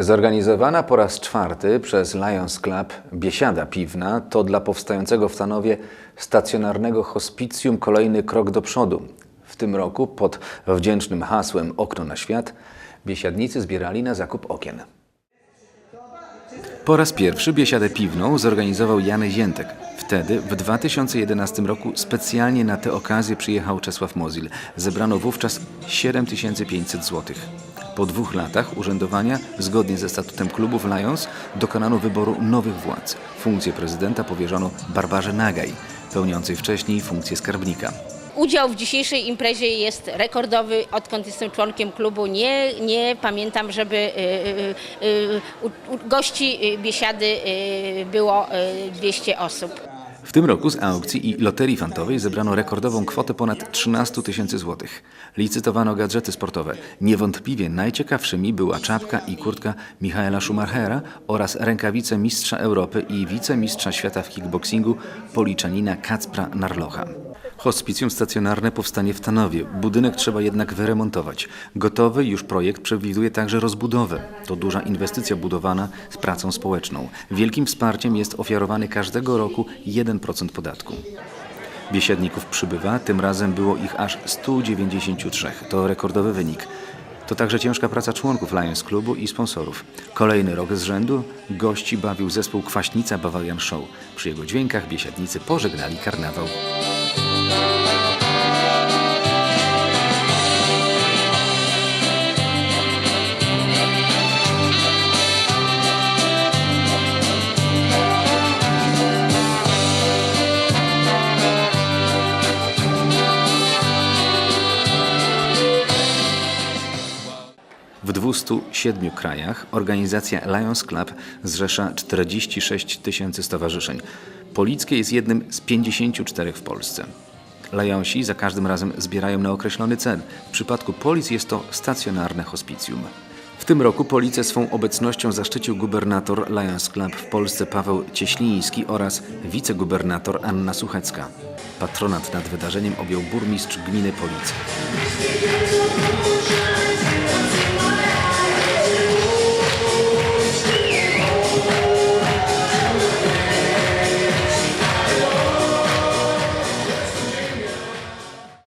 Zorganizowana po raz czwarty przez Lions Club biesiada piwna to dla powstającego w Stanowie stacjonarnego hospicjum kolejny krok do przodu. W tym roku pod wdzięcznym hasłem Okno na świat biesiadnicy zbierali na zakup okien. Po raz pierwszy biesiadę piwną zorganizował Jan Ziętek. Wtedy, w 2011 roku, specjalnie na tę okazję przyjechał Czesław Mozil. Zebrano wówczas 7500 zł. Po dwóch latach urzędowania, zgodnie ze statutem klubów Lions, dokonano wyboru nowych władz. Funkcję prezydenta powierzono Barbarze Nagaj, pełniącej wcześniej funkcję skarbnika. Udział w dzisiejszej imprezie jest rekordowy, odkąd jestem członkiem klubu. Nie, nie pamiętam, żeby y, y, y, gości y, biesiady y, było y, 200 osób. W tym roku z aukcji i loterii fantowej zebrano rekordową kwotę ponad 13 tysięcy złotych. Licytowano gadżety sportowe. Niewątpliwie najciekawszymi była czapka i kurtka Michaela Schumachera oraz rękawice mistrza Europy i wicemistrza świata w kickboxingu policzanina Kacpra Narlocha. Hospicjum stacjonarne powstanie w Tanowie. Budynek trzeba jednak wyremontować. Gotowy już projekt przewiduje także rozbudowę. To duża inwestycja budowana z pracą społeczną. Wielkim wsparciem jest ofiarowany każdego roku 1% podatku. Biesiadników przybywa, tym razem było ich aż 193. To rekordowy wynik. To także ciężka praca członków Lions Klubu i sponsorów. Kolejny rok z rzędu gości bawił zespół Kwaśnica Bawarian Show. Przy jego dźwiękach biesiadnicy pożegnali karnawał. W 207 krajach organizacja Lions Club zrzesza 46 tysięcy stowarzyszeń. Polickie jest jednym z 54 w Polsce. Lionsi za każdym razem zbierają na określony cel. W przypadku Polic jest to stacjonarne hospicjum. W tym roku Policję swą obecnością zaszczycił gubernator Lions Club w Polsce Paweł Cieśliński oraz wicegubernator Anna Suchecka. Patronat nad wydarzeniem objął burmistrz gminy Police.